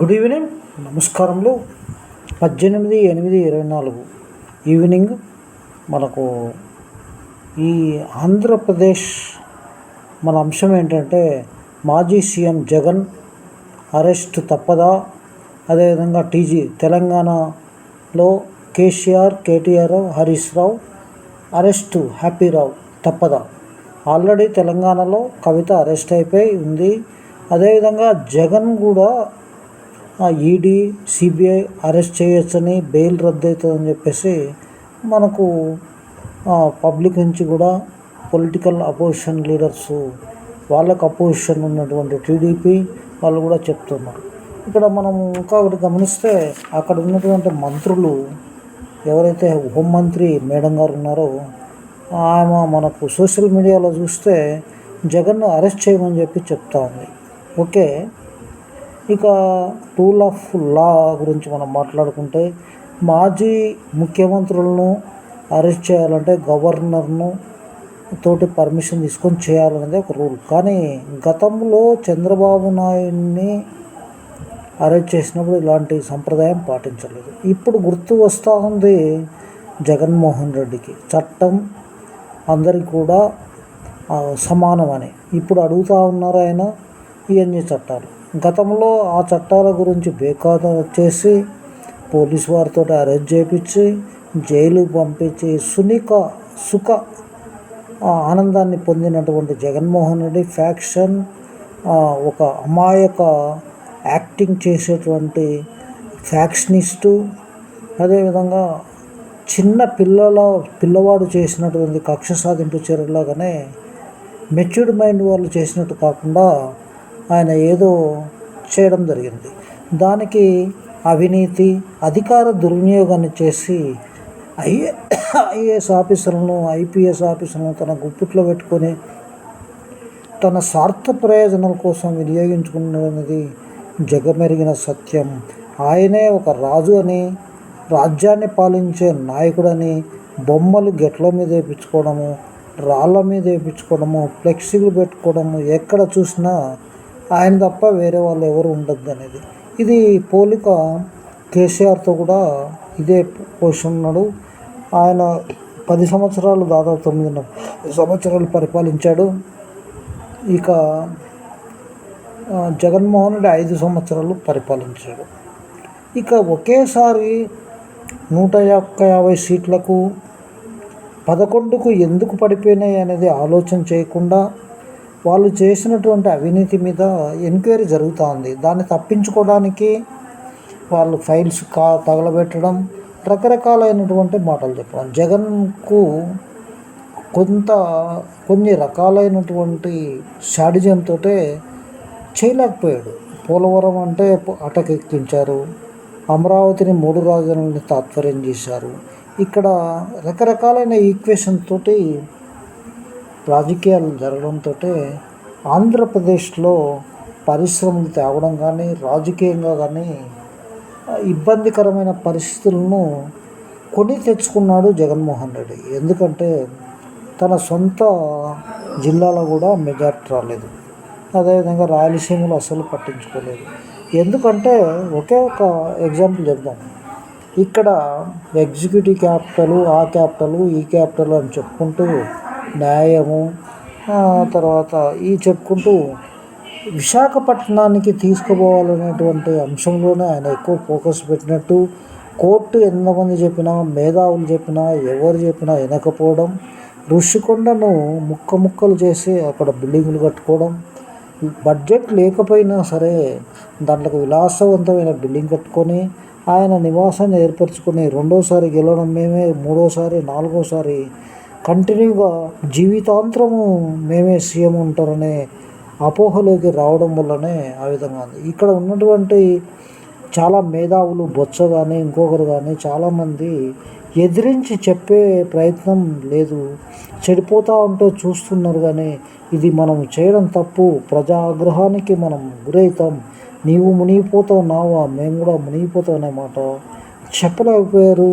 Good evening. నమస్కారంలో పద్దెనిమిది ఎనిమిది ఇరవై నాలుగు ఈవినింగ్. మనకు ఈ ఆంధ్రప్రదేశ్ మన అంశం ఏంటంటే మాజీ సీఎం జగన్ అరెస్ట్ తప్పదా? అదేవిధంగా టీజీ తెలంగాణలో KCR KTR Harish Rao arrest హ్యాపీరావు తప్పదా? ఆల్రెడీ తెలంగాణలో కవిత అరెస్ట్ అయిపోయి ఉంది. అదేవిధంగా జగన్ కూడా ఈడీ సిబిఐ అరెస్ట్ చేయొచ్చని బెయిల్ రద్దవుతుందని చెప్పేసి మనకు పబ్లిక్ నుంచి కూడా పొలిటికల్ అపోజిషన్ లీడర్స్ వాళ్ళకు అపోజిషన్ ఉన్నటువంటి టీడీపీ వాళ్ళు కూడా చెప్తున్నారు. ఇక్కడ మనం ఇంకా ఒకటి గమనిస్తే అక్కడ ఉన్నటువంటి మంత్రులు ఎవరైతే హోంమంత్రి మేడం గారు ఉన్నారో ఆమె మనకు సోషల్ మీడియాలో చూస్తే జగన్ను అరెస్ట్ చేయమని చెప్పి చెప్తా ఉంది. ఓకే ఇక రూల్ ఆఫ్ లా గురించి మనం మాట్లాడుకుంటే మాజీ ముఖ్యమంత్రులను అరెస్ట్ చేయాలంటే గవర్నర్ను తోటి పర్మిషన్ తీసుకొని చేయాలనేది ఒక రూల్. కానీ గతంలో చంద్రబాబు నాయుడిని అరెస్ట్ చేసినప్పుడు ఇలాంటి సంప్రదాయం పాటించలేదు. ఇప్పుడు గుర్తు వస్తూ ఉంది జగన్మోహన్ రెడ్డికి. చట్టం అందరికి కూడా సమానమని. ఇప్పుడు అడుగుతూ ఉన్నారు ఆయన ఇవన్నీ చట్టాలు. గతంలో ఆ చట్టాల గురించి బేఖాతం వచ్చేసి పోలీసు వారితో అరెస్ట్ చేయించి జైలు పంపించి సునిక సుఖ ఆనందాన్ని పొందినటువంటి జగన్మోహన్ రెడ్డి ఫ్యాక్షన్ ఒక అమాయక యాక్టింగ్ చేసేటువంటి ఫ్యాక్షనిస్టు అదేవిధంగా చిన్న పిల్లల పిల్లవాడు చేసినటువంటి కక్ష సాధింపు చర్యలాగానే మెచ్యూర్డ్ మైండ్ వాళ్ళు చేసినట్టు కాకుండా ఆయన ఏదో చేయడం జరిగింది. దానికి అవినీతి అధికార దుర్వినియోగాన్ని చేసి ఐఏ ఐఏఎస్ ఆఫీసర్లను ఐపీఎస్ ఆఫీసర్లను తన గుప్పిట్లో పెట్టుకొని తన స్వార్థ ప్రయోజనాల కోసం వినియోగించుకున్నది జగమెరిగిన సత్యం. ఆయనే ఒక రాజు అని రాజ్యాన్ని పాలించే నాయకుడని బొమ్మలు గెట్ల మీద వేయించుకోవడము రాళ్ళ మీద వేయించుకోవడము ఫ్లెక్సీలు పెట్టుకోవడము ఎక్కడ చూసినా ఆయన తప్ప వేరే వాళ్ళు ఎవరు ఉండద్దు అనేది ఇది పోలిక కేసీఆర్తో కూడా ఇదే పొజిషన్ ఉన్నాడు. ఆయన పది సంవత్సరాలు దాదాపు తొమ్మిది సంవత్సరాలు పరిపాలించాడు. ఇక జగన్మోహన్ రెడ్డి ఐదు సంవత్సరాలు పరిపాలించాడు. ఇక ఒకేసారి నూట ఒక్క యాభై సీట్లకు పదకొండుకు ఎందుకు పడిపోయినాయి అనేది ఆలోచన చేయకుండా వాళ్ళు చేసినటువంటి అవినీతి మీద ఎంక్వైరీ జరుగుతూ ఉంది దాన్ని తప్పించుకోవడానికి వాళ్ళు ఫైల్స్ కా తగలబెట్టడం రకరకాలైనటువంటి మాటలు చెప్పడం. జగన్కు కొంత కొన్ని రకాలైనటువంటి షాడిజంతో చేయలేకపోయాడు. పోలవరం అంటే అటకెక్కించారు. అమరావతిని మూడు రాజధానులని తాత్పర్యం చేశారు. ఇక్కడ రకరకాలైన ఈక్వేషన్ తోటి రాజకీయాలు జరగడంతో ఆంధ్రప్రదేశ్లో పరిశ్రమలు తేవడం కానీ రాజకీయంగా కానీ ఇబ్బందికరమైన పరిస్థితులను కొని తెచ్చుకున్నాడు జగన్మోహన్ రెడ్డి. ఎందుకంటే తన సొంత జిల్లాలో కూడా మెజార్టీ రాలేదు. అదేవిధంగా రాయలసీమలో అసలు పట్టించుకోలేదు. ఎందుకంటే ఒకే ఒక ఎగ్జాంపుల్ చెప్దాం. ఇక్కడ ఎగ్జిక్యూటివ్ క్యాపిటల్ ఆ క్యాపిటల్ ఈ క్యాపిటల్ అని చెప్పుకుంటూ న్యాయము. తర్వాత ఈ చెప్పుకుంటూ విశాఖపట్నానికి తీసుకుపోవాలనేటువంటి అంశంలోనే ఆయన ఎక్కువ ఫోకస్ పెట్టినట్టు కోర్టు ఎంతమంది చెప్పినా మేధావులు చెప్పినా ఎవరు చెప్పినా వినకపోవడం ఋషికొండను ముక్క ముక్కలు చేసి అక్కడ బిల్డింగులు కట్టుకోవడం బడ్జెట్ లేకపోయినా సరే దాంట్లో విలాసవంతమైన బిల్డింగ్ కట్టుకొని ఆయన నివాసాన్ని ఏర్పరచుకొని రెండోసారి గెలవడం మేమే మూడోసారి నాలుగోసారి కంటిన్యూగా జీవితాంతరము మేమే సీఎం ఉంటారనే అపోహలోకి రావడం వల్లనే ఆ విధంగా ఉంది. ఇక్కడ ఉన్నటువంటి చాలా మేధావులు బొత్స కానీ ఇంకొకరు కానీ చాలామంది ఎదిరించి చెప్పే ప్రయత్నం లేదు. చెడిపోతూ ఉంటే చూస్తున్నారు కానీ ఇది మనం చేయడం తప్పు. ప్రజా ఆగ్రహానికి మనం గురవుతాం. నీవు మునిగిపోతావు నావా? మేము కూడా మునిగిపోతాం అనే మాట చెప్పలేకపోయారు.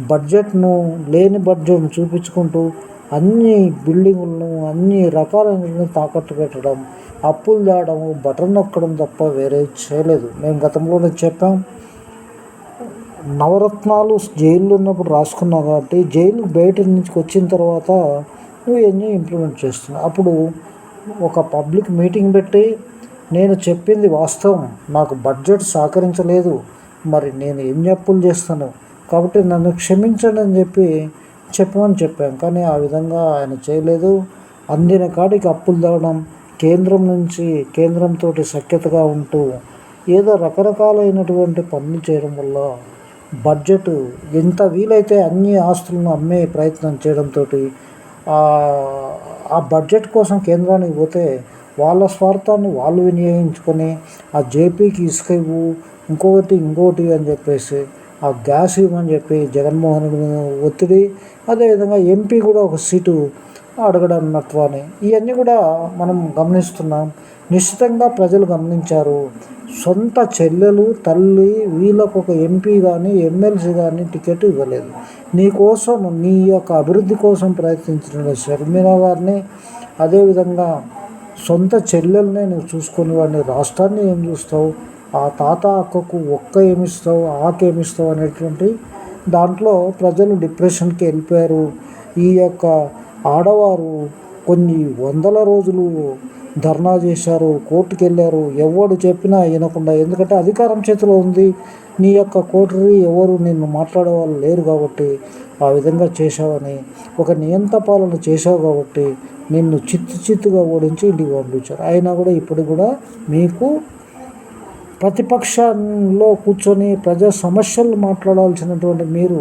బడ్జెట్ను లేని బడ్జెట్ను చూపించుకుంటూ అన్ని బిల్డింగులను అన్ని రకాలైన తాకట్టు పెట్టడం అప్పులు తేవడము బటన్ నొక్కడం తప్ప వేరే చేయలేదు. మేము గతంలోనే చెప్పాం నవరత్నాలు జైల్లో ఉన్నప్పుడు రాసుకున్నావు కాబట్టి జైలు బయట నుంచి వచ్చిన తర్వాత నువ్వు ఇవన్నీ ఇంప్లిమెంట్ చేస్తున్నావు అప్పుడు ఒక పబ్లిక్ మీటింగ్ పెట్టి నేను చెప్పింది వాస్తవం. నాకు బడ్జెట్ సహకరించలేదు. మరి నేను ఎన్ని అప్పులు చేస్తాను? కాబట్టి నన్ను క్షమించండి అని చెప్పి చెప్పమని చెప్పాం కానీ ఆ విధంగా ఆయన చేయలేదు. అందిన కాడికి అప్పులు తేవడం కేంద్రం నుంచి కేంద్రంతో సఖ్యతగా ఉంటూ ఏదో రకరకాలైనటువంటి పనులు చేయడం వల్ల బడ్జెట్ ఎంత వీలైతే అన్ని ఆస్తులను అమ్మే ప్రయత్నం చేయడంతో ఆ బడ్జెట్ కోసం కేంద్రానికి పోతే వాళ్ళ స్వార్థాన్ని వాళ్ళు వినియోగించుకొని ఆ జేపీకి ఇసుక ఇవ్వు ఇంకొకటి ఇంకోటి అని చెప్పేసి ఆ గ్యాస్ ఇవ్వమని చెప్పి జగన్మోహన్ రెడ్డి మీద ఒత్తిడి అదేవిధంగా ఎంపీ కూడా ఒక సీటు అడగడం నత్వాన్ని ఇవన్నీ కూడా మనం గమనిస్తున్నాం. నిశ్చితంగా ప్రజలు గమనించారు. సొంత చెల్లెలు తల్లి వీళ్ళకు ఒక ఎంపీ కానీ ఎమ్మెల్సీ కానీ టికెట్ ఇవ్వలేదు. నీ కోసం నీ యొక్క అభివృద్ధి కోసం ప్రయత్నించిన షర్మిల గారిని అదేవిధంగా సొంత చెల్లెల్ని నువ్వు చూసుకుని వాడిని రాష్ట్రాన్ని ఏం చూస్తావు? ఆ తాత అక్కకు ఒక్క ఏమిస్తావు ఆకేమిస్తావు అనేటువంటి దాంట్లో ప్రజలు డిప్రెషన్కి వెళ్ళిపోయారు. ఈ యొక్క ఆడవారు కొన్ని వందల రోజులు ధర్నా చేశారు కోర్టుకు వెళ్ళారు ఎవడు చెప్పినా వినకుండా ఎందుకంటే అధికారం చేతిలో ఉంది. నీ యొక్క కోటరీ ఎవరు నిన్ను మాట్లాడే వాళ్ళు లేరు కాబట్టి ఆ విధంగా చేశావని ఒక నియంత పాలన చేశావు కాబట్టి నిన్ను చిత్తు చిత్తుగా ఓడించి ఇంటికి పంపించారు. అయినా కూడా ఇప్పుడు కూడా మీకు ప్రతిపక్షంలో కూర్చొని ప్రజా సమస్యలు మాట్లాడాల్సినటువంటి మీరు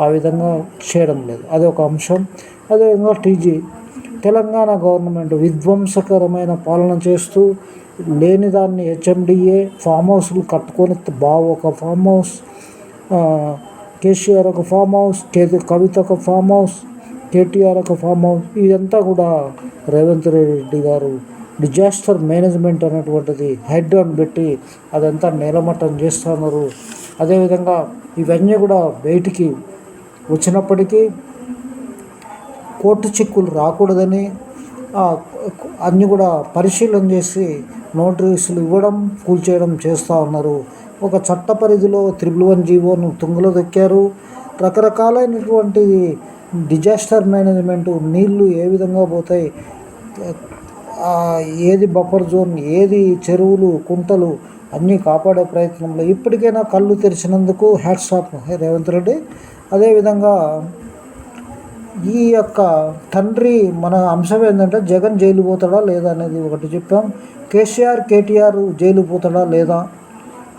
ఆ విధంగా చేయడం లేదు. అదొక ఒక అంశం. అదేవిధంగా టీజీ తెలంగాణ గవర్నమెంట్ విధ్వంసకరమైన పాలన చేస్తూ లేని దాన్ని హెచ్ఎండిఏ ఫామ్ హౌస్లు కట్టుకొని బావ ఒక ఫామ్ హౌస్ కేసీఆర్ ఒక ఫామ్ హౌస్ కే కవిత ఒక ఫామ్ హౌస్ కేటీఆర్ ఒక ఫామ్ హౌస్ ఇదంతా కూడా రేవంత్ రెడ్డి గారు డిజాస్టర్ మేనేజ్మెంట్ అనేటువంటిది హెడ్ అని పెట్టి అదంతా నేలమట్టం చేస్తున్నారు. అదేవిధంగా ఇవన్నీ కూడా బయటికి వచ్చినప్పటికీ కోర్టు చిక్కులు రాకూడదని అన్నీ కూడా పరిశీలన చేసి నోటీసులు ఇవ్వడం కూల్చేయడం చేస్తూ ఉన్నారు. ఒక చట్ట పరిధిలో త్రిబుల్ వన్ జీవోను తుంగలో దొక్కారు. రకరకాలైనటువంటి డిజాస్టర్ మేనేజ్మెంట్ నీళ్ళు ఏ విధంగా పోతాయి ఏది బఫర్ జోన్ ఏది చెరువులు కుంటలు అన్నీ కాపాడే ప్రయత్నంలో ఇప్పటికైనా కళ్ళు తెరిచినందుకు హ్యాట్స్ ఆఫ్ రేవంత్ రెడ్డి. అదేవిధంగా ఈ యొక్క తండ్రి మన అంశం ఏంటంటే జగన్ జైలు పోతాడా లేదా అనేది ఒకటి చెప్పాం. కేసీఆర్ కేటీఆర్ జైలు పోతాడా లేదా?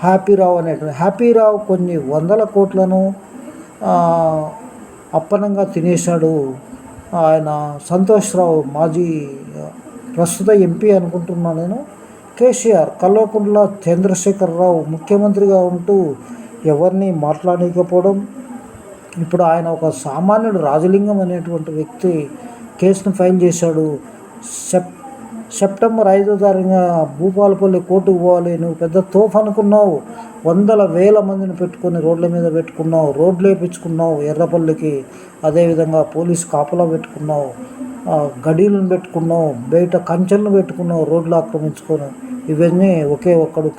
హ్యాపీరావు అనేటువంటి హ్యాపీరావు కొన్ని వందల కోట్లను అప్పనంగా తినేశాడు. ఆయన సంతోష్ రావు మాజీ ప్రస్తుత ఎంపీ అనుకుంటున్నా నేను. కేసీఆర్ కల్వకుంట్ల చంద్రశేఖరరావు ముఖ్యమంత్రిగా ఉంటూ ఎవరిని మాట్లాడకపోవడం ఇప్పుడు ఆయన ఒక సామాన్యుడు రాజలింగం అనేటువంటి వ్యక్తి కేసును ఫైల్ చేశాడు. సెప్ సెప్టెంబర్ ఐదో తారీఖున భూపాలపల్లి కోర్టుకు పోవాలి. నువ్వు పెద్ద తోఫ్ అనుకున్నావు. వందల వేల మందిని పెట్టుకొని రోడ్ల మీద పెట్టుకున్నావు. రోడ్లు వేపించుకున్నావు ఎర్రపల్లికి. అదేవిధంగా పోలీస్ కాపలా పెట్టుకున్నావు. గడీలను పెట్టుకున్నాం బయట కంచెలను పెట్టుకున్నాం రోడ్లు ఆక్రమించుకొని. ఇవన్నీ ఒకే ఒక్కడు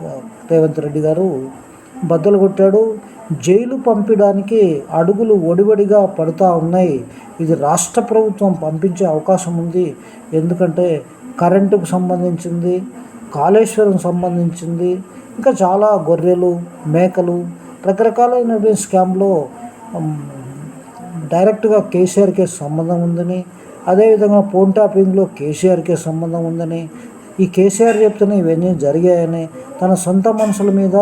రేవంత్ రెడ్డి గారు బద్దలు కొట్టాడు. జైలు పంపించడానికి అడుగులు ఒడివడిగా పడుతూ ఉన్నాయి. ఇది రాష్ట్ర ప్రభుత్వం పంపించే అవకాశం ఉంది. ఎందుకంటే కరెంటుకు సంబంధించింది కాళేశ్వరం సంబంధించింది ఇంకా చాలా గొర్రెలు మేకలు రకరకాలైన స్కామ్లో డైరెక్ట్గా కేసీఆర్కే సంబంధం ఉందని అదేవిధంగా పోన్ టాపింగ్లో కేసీఆర్కే సంబంధం ఉందని ఈ కేసీఆర్ చెప్తేనే ఇవన్నీ జరిగాయని తన సొంత మనుషుల మీద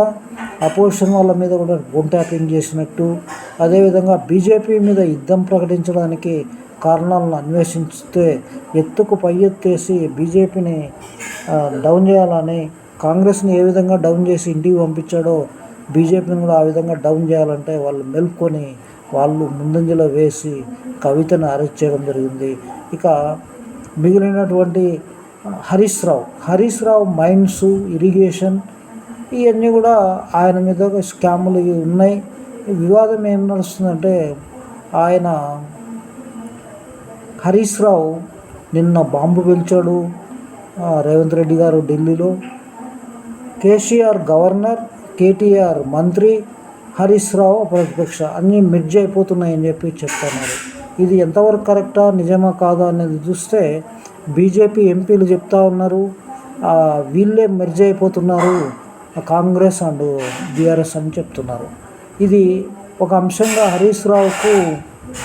అపోజిషన్ వాళ్ళ మీద కూడా పోన్ ట్యాపింగ్ చేసినట్టు అదేవిధంగా బీజేపీ మీద యుద్ధం ప్రకటించడానికి కారణాలను అన్వేషిస్తే ఎత్తుకు పై ఎత్తేసి బీజేపీని డౌన్ చేయాలని కాంగ్రెస్ని ఏ విధంగా డౌన్ చేసి ఇంటికి పంపించాడో బీజేపీని కూడా ఆ విధంగా డౌన్ చేయాలంటే వాళ్ళు మెలుకొని వాళ్ళు ముందంజలో వేసి కవితను అరెస్ట్ చేయడం జరిగింది. ఇక మిగిలినటువంటి హరీష్ రావు. హరీష్ రావు మైన్స్ ఇరిగేషన్ ఇవన్నీ కూడా ఆయన మీద స్కాములు ఉన్నాయి. వివాదం ఏం నడుస్తుందంటే ఆయన హరీష్ రావు నిన్న బాంబు పిలిచాడు రేవంత్ రెడ్డి గారు ఢిల్లీలో. కేసీఆర్ గవర్నర్ కేటీఆర్ మంత్రి హరీష్ రావు ప్రతిపక్ష అన్నీ మెర్జ్ అయిపోతున్నాయని చెప్పి చెప్తున్నారు. ఇది ఎంతవరకు కరెక్టా నిజమా కాదా అనేది చూస్తే బీజేపీ ఎంపీలు చెప్తా ఉన్నారు. వీళ్ళే మెర్జ్ అయిపోతున్నారు కాంగ్రెస్ అండ్ బీఆర్ఎస్ అని చెప్తున్నారు. ఇది ఒక అంశంగా హరీష్ రావుకు